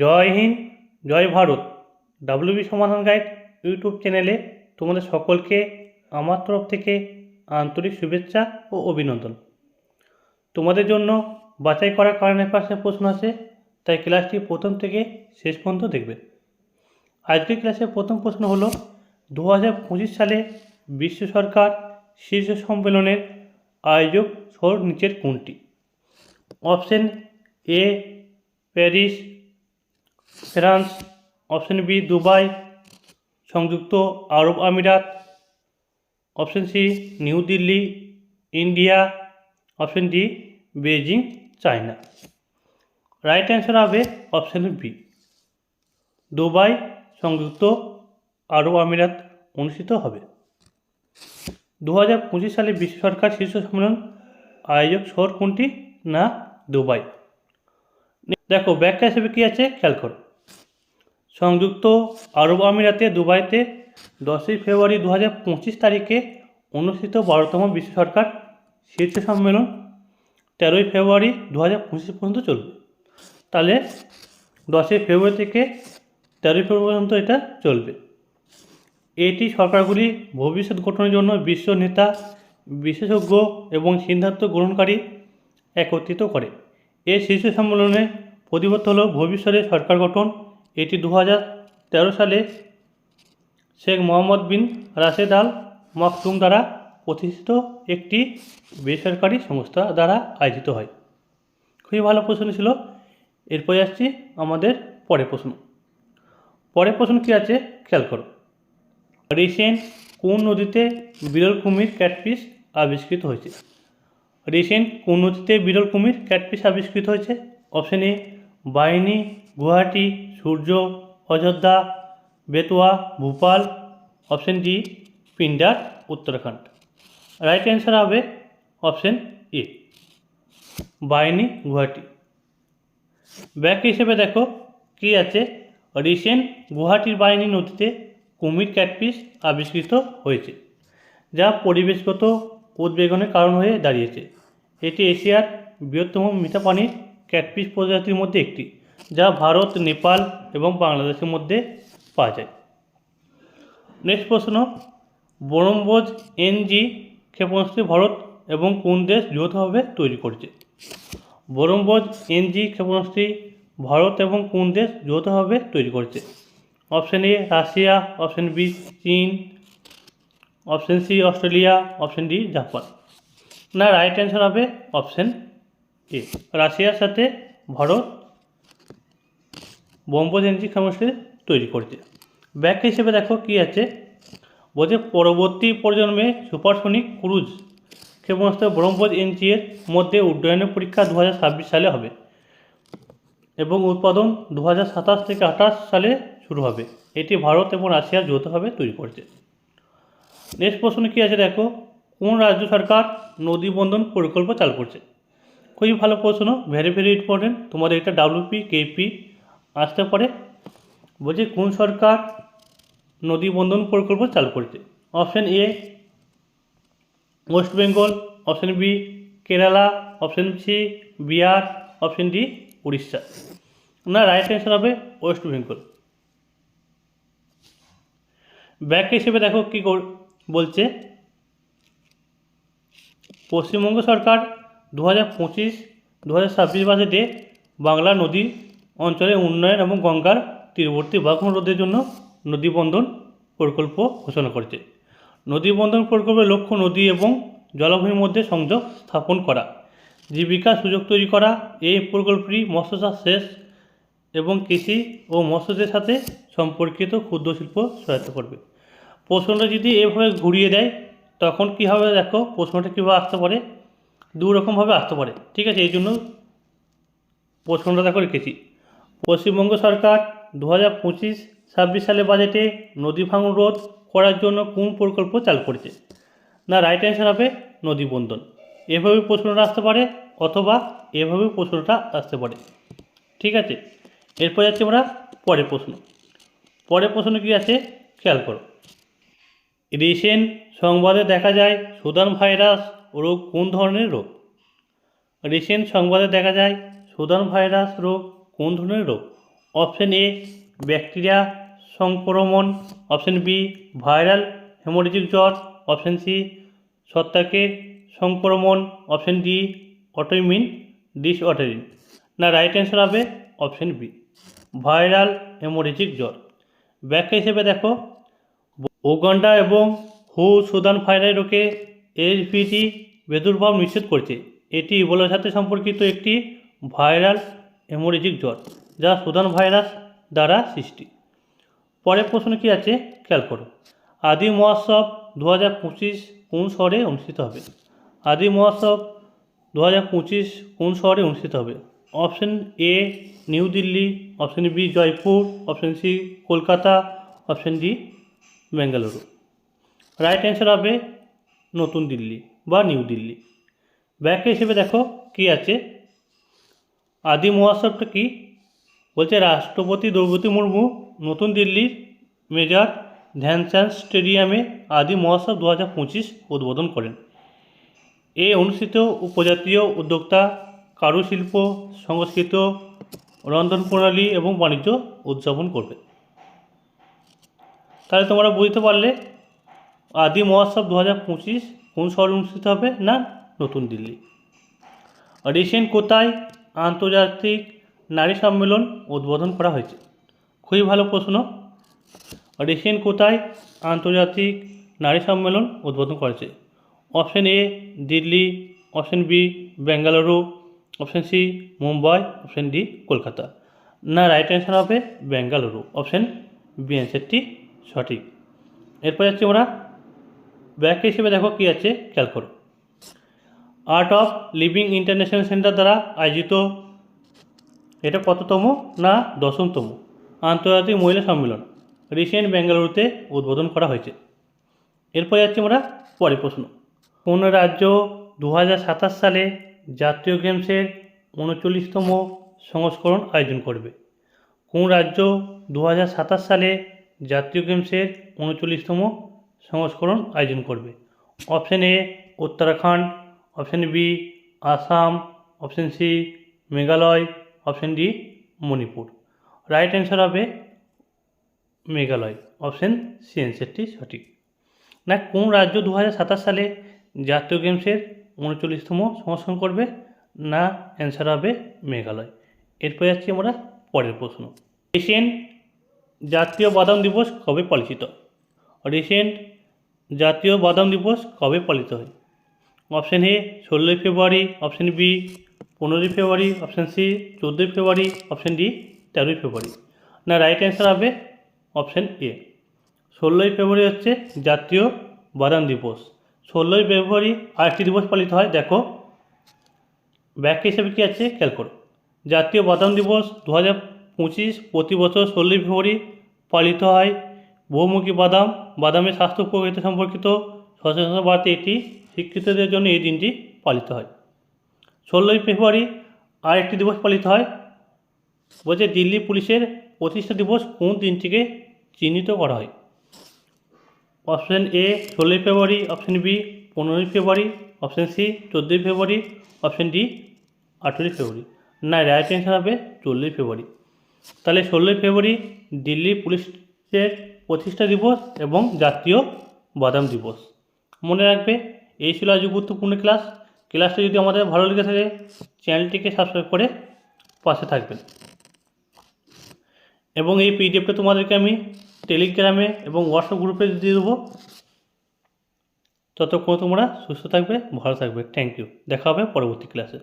জয় হিন্দ, জয় Bharat. WB Samadhan guide YouTube চ্যানেলে তোমাদের সকলকে আমার তরফ থেকে আন্তরিক শুভেচ্ছা ও অভিনন্দন। তোমাদের জন্য বাছাই করার কারণে পাশে প্রশ্ন আছে, তাই ক্লাসটি প্রথম থেকে শেষ পর্যন্ত দেখবে। আজকের ক্লাসের প্রথম প্রশ্ন হলো দু হাজার পঁচিশ সালে বিশ্ব সরকার শীর্ষ সম্মেলনের আয়োজক সর নিচের কোনটি? Option A Paris France, option B, Dubai, সংযুক্ত আরব আমিরাত, option C, New Delhi, India, option D Beijing China. Right answer হবে অপশন বি। দুবাই, সংযুক্ত আরব আমিরাত অনুষ্ঠিত হবে। দু হাজার পঁচিশ সালে বিশ্ব সরকার শীর্ষ সম্মেলন আয়োজক শহর কোনটি? না, দুবাই। দেখো, ব্যাখ্যা হিসেবে কী আছে? খেয়াল করো। সংযুক্ত আরব আমিরাতে দুবাইতে দশই ফেব্রুয়ারি দু হাজার পঁচিশ তারিখে অনুষ্ঠিত বারোতম বিশ্ব সরকার শীর্ষ সম্মেলন তেরোই ফেব্রুয়ারি দু হাজার পঁচিশ পর্যন্ত চলবে। তাহলে দশই ফেব্রুয়ারি থেকে তেরোই ফেব্রুয়ারি পর্যন্ত এটা চলবে। এটি সরকারগুলি ভবিষ্যৎ গঠনের জন্য বিশ্ব নেতা, বিশেষজ্ঞ এবং সিদ্ধান্ত গ্রহণকারী একত্রিত করে। এই শীর্ষ সম্মেলনে প্রতিবদ্ধ হল ভবিষ্যতে সরকার গঠন এটি দু হাজার তেরো সালে শেখ মোহাম্মদ বিন রাশেদ আল মাকতুম দ্বারা প্রতিষ্ঠিত একটি বেসরকারি সংস্থা দ্বারা আয়োজিত হয়। খুবই ভালো প্রশ্ন ছিল। এরপরে আসছি আমাদের পরের প্রশ্ন। পরের প্রশ্ন কী আছে? খেয়াল করো। রিসেন্ট কোন নদীতে বিরল কুমির, ক্যাটফিশ আবিষ্কৃত হয়েছে? রিসেন্ট কোন নদীতে বিরল কুমির, ক্যাটফিশ আবিষ্কৃত হয়েছে? অপশন এ, বাহিনী, গুয়াহাটি সূর্য, Ayodhya, Betua, Bhopal option D Pindar, Uttarakhand. Right answer হবে অপশন এ বাহিনী, গুয়াহাটি। ব্যাক হিসেবে দেখো, কী আছে? রিসেন্ট গুয়াহাটির বাহিনী নদীতে কুমির ক্যাটপিস আবিষ্কৃত হয়েছে, যা পরিবেশগত উদ্বেগনের কারণ হয়ে দাঁড়িয়েছে। এটি এশিয়ার বৃহত্তম মিঠা পানির ক্যাটফিশ প্রজাতির মধ্যে একটি। যা ভারত, নেপাল এবং বাংলাদেশের মধ্যে পাওয়া যায়। নেক্সট প্রশ্ন বনম্বোজ এনজি ক্ষেপণাস্ত্র ভারত এবং কোন দেশ যৌথভাবে তৈরি করছে? বরম্বোজ এনজি ক্ষেপণাস্ত্রী ভারত এবং কোন দেশ যৌথভাবে তৈরি করছে? Option A, Russia, option B, চীন, option C, Australia, option D, Japan. না রাইট অ্যান্সার হবে অপশন এ। রাশিয়ার সাথে ভারত বোম্বোজ এনজি ক্ষেপণাস্ত্র তৈরি করছে। ব্যাখ্যা হিসেবে দেখো কী আছে? বলছে, পরবর্তী প্রজন্মে সুপারসনিক ক্রুজ ক্ষেপণাস্ত্র এনজি এর মধ্যে উড্ডয়নের পরীক্ষা দু হাজার ছাব্বিশ সালে হবে এবং উৎপাদন দু থেকে আঠাশ সালে শুরু হবে। এটি ভারত এবং রাশিয়া যৌথভাবে তৈরি করছে। নেক্সট প্রশ্ন কী আছে দেখো? কোন রাজ্য সরকার নদী বন্ধন প্রকল্প চালু করছে? খুবই ভালো প্রশ্ন ভেরি ভেরি ইম্পর্টেন্ট তোমাদের এটা ডাব্লিউপি কেপি আসতে পারে। বলছে, কোন সরকার নদী বন্ধন প্রকল্প চালু করেছে? Option A West Bengal option B Kerala option C Bihar option D Orissa না রাইট অ্যান্সার হবে ওয়েস্ট বেঙ্গল ব্যাক হিসেবে দেখো কী বলছে, পশ্চিমবঙ্গ সরকার দু হাজার পঁচিশ দু হাজার ছাব্বিশ বাজেটে বাংলা নদী অঞ্চলের উন্নয়ন এবং গঙ্গার তীরবর্তী বাঘন রোধের জন্য নদী বন্ধন প্রকল্প ঘোষণা করেছে। নদী বন্ধন প্রকল্পের লক্ষ্য নদী এবং জলাভূমির মধ্যে সংযোগ স্থাপন করা জীবিকার সুযোগ তৈরি করা। এই প্রকল্পটি মৎস্য চাষ শেষ এবং কৃষি ও মৎস্যদের সাথে সম্পর্কিত ক্ষুদ্র শিল্প সহায়তা করবে। প্রশ্নটা যদি এভাবে ঘুরিয়ে দেয়, তখন কী হবে দেখো? প্রশ্নটা কীভাবে আসতে পারে? দু রকমভাবে আসতে পারে। ঠিক আছে, এই জন্য প্রশ্নটা দেখো রেখেছি। পশ্চিমবঙ্গ সরকার দু হাজার পঁচিশ ছাব্বিশ সালের বাজেটে নদী ভাঙন রোধ করার জন্য কোন প্রকল্প চালু করেছে? না রাইট অ্যান্সার হবে নদী বন্ধন এভাবে প্রশ্নটা আসতে পারে অথবা এভাবে প্রশ্নটা আসতে পারে। ঠিক আছে? এরপর যাচ্ছি আমরা পরের প্রশ্ন। পরের প্রশ্ন কী আছে? খেয়াল করো। রিসেন্ট সংবাদে দেখা যায়, সুদান ভাইরাস রোগ কোন ধরনের রোগ? রিসেন্ট সংবাদে দেখা যায়, সুদান ভাইরাস রোগ কোন ধরনের রোগ? অপশন এ ব্যাকটেরিয়া সংক্রমণ। অপশন বি ভাইরাল হেমোরেজিক জ্বর। অপশন সি ছত্রাকের সংক্রমণ। অপশন ডি অটোইমিন ডিসঅর্ডারিন না রাইট অ্যান্সার হবে অপশন বি ভাইরাল হেমোরেজিক জ্বর। ব্যাখ্যা হিসেবে দেখো উগান্ডা এবং হু সুদান ভাইরাস রোগে এইচভিটি প্রাদুর্ভাব নিশ্চিত করছে। এটি ইবোলার সাথে সম্পর্কিত একটি ভাইরাল হেমোরেজিক জ্বর, যা সুদান ভাইরাস দ্বারা সৃষ্টি। পরের প্রশ্ন কি আছে? খেয়াল করো। আদি মহোৎসব দু হাজার পঁচিশ কোন শহরে অনুষ্ঠিত হবে? আদি মহোৎসব দু হাজার পঁচিশ কোন শহরে অনুষ্ঠিত হবে? Option A, New Delhi, option B, Jaipur, option C, Kolkata, option D, Bengaluru. Right answer হবে নতুন দিল্লি বা নিউ দিল্লি। ব্যাখ্যা হিসেবে দেখো কি আছে? আদি মহোৎসবটা কি? বলছে রাষ্ট্রপতি দ্রৌপদী মুর্মু, নতুন দিল্লির মেজর ধ্যানচাঁদ স্টেডিয়ামে আদি মহোৎসব দু হাজার পঁচিশ উদ্বোধন করেন। এ অনুষ্ঠিত উপজাতীয় উদ্যোক্তা, কারুশিল্প, সংস্কৃত রন্ধন প্রণালী এবং বাণিজ্য উদযাপন করবে। তাহলে তোমরা বুঝতে পারলে আদি মহোৎসব দু হাজার পঁচিশ কোন শহরে অনুষ্ঠিত হবে না নতুন দিল্লি? রিসেন্ট কোথায় আন্তর্জাতিক নারী সম্মেলন উদ্বোধন করা হয়েছে। খুবই ভালো প্রশ্ন। রিসেন্ট কোথায় আন্তর্জাতিক নারী সম্মেলন উদ্বোধন করেছে। Option A Delhi, option B Bengaluru, option C Mumbai, option D Kolkata. না রাইট অ্যান্সার হবে বেঙ্গালুরু। অপশন বি অ্যান্সারটি সঠিক। এরপর যাচ্ছি আমরা। ব্যাখ্যা হিসেবে দেখো কী আছে, খেয়াল করো। Art of living international centre দ্বারা আয়োজিত। এটা কততম না দশমতম? আন্তর্জাতিক মহিলা সম্মেলন, রিসেন্ট বেঙ্গালুরুতে উদ্বোধন করা হয়েছে। এরপর যাচ্ছি আমরা পরের প্রশ্ন। কোন রাজ্য দু সালে জাতীয় গেমসের উনচল্লিশতম সংস্করণ আয়োজন করবে? কোন রাজ্য দু সালে জাতীয় গেমসের উনচল্লিশতম সংস্করণ আয়োজন করবে? Option A, Uttarakhand option B, Assam, option C, Meghalaya, option D, Manipur. Right answer হবে মেঘালয়। অপশন সি অ্যান্সারটি সঠিক। না, কোন রাজ্য দু সালে জাতীয় গেমসের উনচল্লিশতম সংস্করণ করবে? না অ্যান্সার হবে মেঘালয়। এরপরে যাচ্ছি আমরা পরের প্রশ্ন। রিসেন্ট জাতীয় বাদাম দিবস কবে পালিত রিসেন্ট জাতীয় বাদাম দিবস কবে পালিত হয়? অপশন এ ষোলোই ফেব্রুয়ারি, অপশন বি পনেরোই ফেব্রুয়ারি, অপশন সি চোদ্দোই ফেব্রুয়ারি, অপশন ডি তেরোই ফেব্রুয়ারি। না রাইট অ্যান্সার হবে অপশন এ। ষোলোই ফেব্রুয়ারি হচ্ছে জাতীয় বাদাম দিবস। ষোলোই ফেব্রুয়ারি আরেকটি দিবস পালিত হয়, দেখো। ব্যাখ্যা হিসেবে কী আছে? খেয়াল করো। জাতীয় বাদাম দিবস দু হাজার পঁচিশ প্রতি বছর ষোলোই ফেব্রুয়ারি পালিত হয়। বহুমুখী বাদাম, বাদামের স্বাস্থ্য উপকারিতা সম্পর্কিত সচেতনতা বাড়তে এটি শিক্ষিতদের জন্য এই দিনটি পালিত হয়। ষোলোই ফেব্রুয়ারি আরেকটি দিবস পালিত হয়। বলছে দিল্লি পুলিশের প্রতিষ্ঠা দিবস কোন দিনটিকে চিহ্নিত করা হয়? অপশন এ ষোলোই ফেব্রুয়ারি, অপশন বি পনেরোই ফেব্রুয়ারি, অপশন সি চোদ্দোই ফেব্রুয়ারি, অপশন ডি আঠেরোই ফেব্রুয়ারি। না রাইট অ্যান্সার হবে চোদ্দোই ফেব্রুয়ারি। তাহলে ষোলোই ফেব্রুয়ারি দিল্লি পুলিশের প্রতিষ্ঠা দিবস এবং জাতীয় বাদাম দিবস। মনে রাখবে এই ছিল আজ গুরুত্বপূর্ণ ক্লাস ক্লাসটা যদি আমাদের ভালো লেগে থাকে চ্যানেলটিকে সাবস্ক্রাইব করে পাশে থাকবেন। এবং এই পিডিএফটা তোমাদেরকে আমি টেলিগ্রামে এবং হোয়াটসঅ্যাপ গ্রুপে দিয়ে দেবো। ততক্ষণ তোমরা সুস্থ থাকবে, ভালো থাকবে। থ্যাংক ইউ দেখা হবে পরবর্তী ক্লাসে